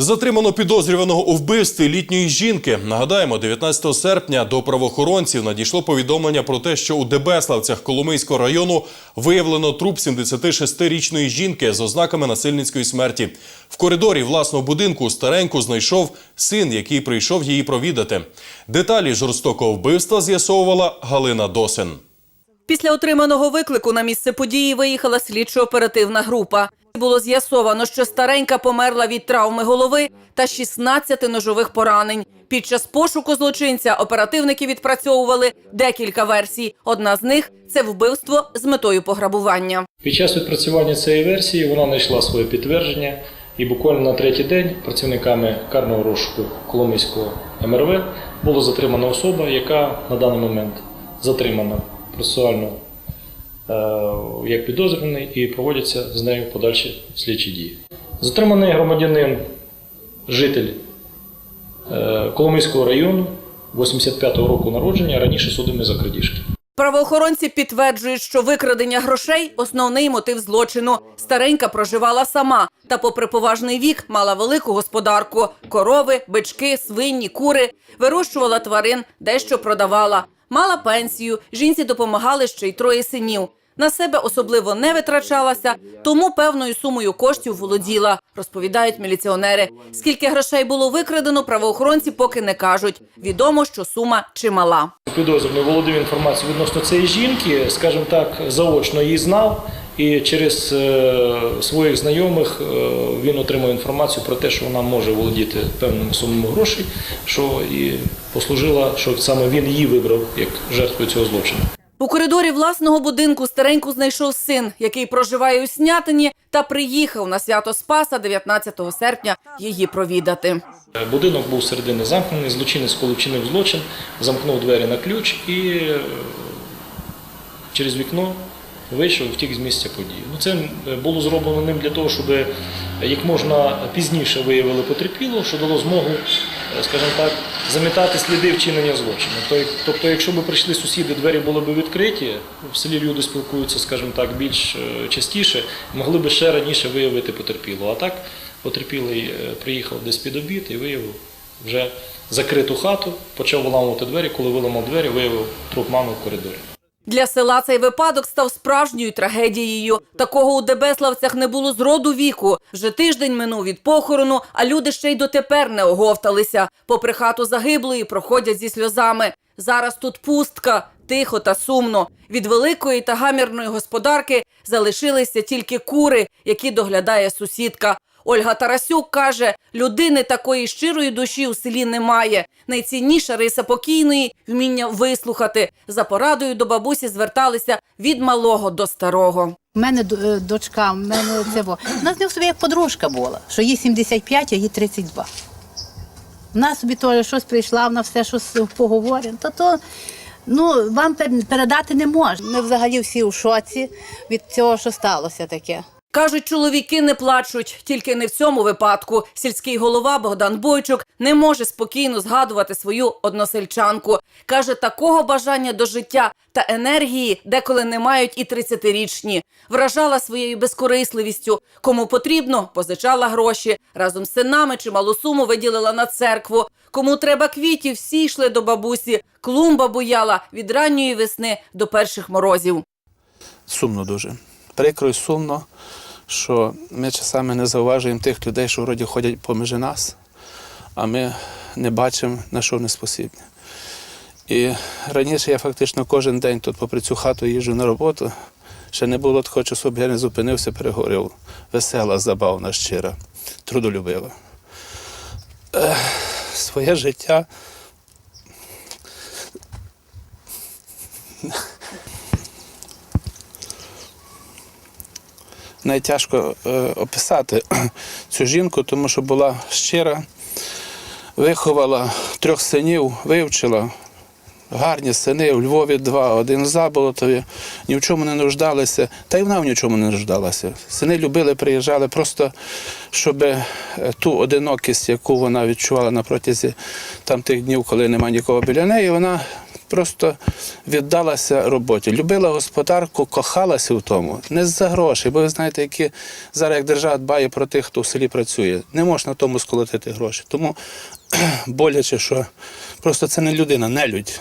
Затримано підозрюваного у вбивстві літньої жінки. Нагадаємо, 19 серпня до правоохоронців надійшло повідомлення про те, що у Дебеславцях Коломийського району виявлено труп 76-річної жінки з ознаками насильницької смерті. В коридорі власного будинку стареньку знайшов син, який прийшов її провідати. Деталі жорстокого вбивства з'ясовувала Галина Досин. Після отриманого виклику на місце події виїхала слідчо-оперативна група. Було з'ясовано, що старенька померла від травми голови та 16 ножових поранень. Під час пошуку злочинця оперативники відпрацьовували декілька версій. Одна з них це вбивство з метою пограбування. Під час відпрацювання цієї версії вона знайшла своє підтвердження, і буквально на третій день працівниками карного розшуку Коломийського МРВ було затримана особа, яка на даний момент затримана процесуально як підозрюваний і проводяться з нею подальші слідчі дії. Затриманий громадянин, житель е, Коломийського району 85-го року народження, раніше судимий за крадіжки. Правоохоронці підтверджують, що викрадення грошей основний мотив злочину. Старенька проживала сама та, попри поважний вік, мала велику господарку: корови, бички, свині, кури, вирощувала тварин, дещо продавала. Мала пенсію, жінці допомагали ще й троє синів. На себе особливо не витрачалася, тому певною сумою коштів володіла, розповідають міліціонери. Скільки грошей було викрадено, правоохоронці поки не кажуть. Відомо, що сума чимала. Підозрюваний володів інформацією відносно цієї жінки, скажімо так, заочно її знав, і через е, своїх знайомих е, він отримав інформацію про те, що вона може володіти певними сумами грошей, що і послужила, що саме він її вибрав як жертву цього злочину. У коридорі власного будинку стареньку знайшов син, який проживає у Снятині, та приїхав на свято Спаса 19 серпня її провідати. Е, Будинок був середини замкнений, злочинець, коли вчинив злочин, замкнув двері на ключ і е, через вікно вийшов і втік з місця події. Ну, це е, було зроблено ним для того, щоб як можна пізніше виявили потерпіло, що дало змогу, скажімо так, замітати сліди вчинення злочину. Тобто, якщо б прийшли сусіди, двері були б відкриті, в селі люди спілкуються, скажімо так, більш е, частіше, могли б ще раніше виявити потерпілого. А так потерпілий е, приїхав десь під обід і виявив вже закриту хату, почав виламувати двері. Коли виламав двері, виявив труп мами в коридорі. Для села цей випадок став справжньою трагедією. Такого у Дебеславцях не було з роду віку. Вже тиждень минув від похорону, а люди ще й дотепер не оговталися. Попри хату загиблої проходять зі сльозами. Зараз тут пустка, тихо та сумно. Від великої та гамірної господарки залишилися тільки кури, які доглядає сусідка. Ольга Тарасюк каже, людини такої щирої душі у селі немає. Найцінніша риса покійної вміння вислухати. За порадою до бабусі зверталися від малого до старого. У мене е, дочка, у мене це во. Вона з ним собі як подружка була, що їй 75, а їй 32. Вона собі теж щось прийшла, вона все щось поговорить. То то ну, вам передати не можна. Ми взагалі всі у шоці від цього, що сталося таке. Кажуть, чоловіки не плачуть, тільки не в цьому випадку. Сільський голова Богдан Бойчук не може спокійно згадувати свою односельчанку. Каже, такого бажання до життя та енергії деколи не мають і 30-річні. Вражала своєю безкорисливістю. Кому потрібно, позичала гроші. Разом з синами чималу суму виділила на церкву. Кому треба квітів, всі йшли до бабусі. Клумба буяла від ранньої весни до перших морозів. Сумно дуже. Прикро і сумно, що ми часами не зауважуємо тих людей, що вроді ходять поміж нас, а ми не бачимо, на що вони спосібні. І раніше я фактично кожен день тут попри цю хату їжджу на роботу. Ще не було такого часу, щоб я не зупинився, переговорив. Весела, забавна, щира, трудолюбива. Своє життя найтяжко е, описати цю жінку, тому що була щира, виховала трьох синів, вивчила. Гарні сини, у Львові два, один в Заболотові, ні в чому не нуждалися, та й вона в нічому не нуждалася. Сини любили, приїжджали просто, щоб е, ту одинокість, яку вона відчувала на протязі там тих днів, коли немає нікого біля неї, вона просто віддалася роботі. Любила господарку, кохалася в тому. Не за гроші, бо ви знаєте, які зараз як держава дбає про тих, хто в селі працює. Не можна тому сколотити гроші. Тому боляче, що просто це не людина, не людь,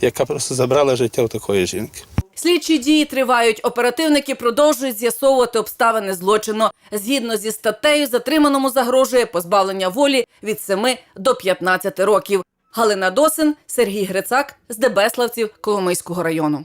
яка просто забрала життя у такої жінки. Слідчі дії тривають. Оперативники продовжують з'ясовувати обставини злочину. Згідно зі статтею, затриманому загрожує позбавлення волі від 7 до 15 років. Галина Досин, Сергій Грицак з Дебеславців Коломийського району.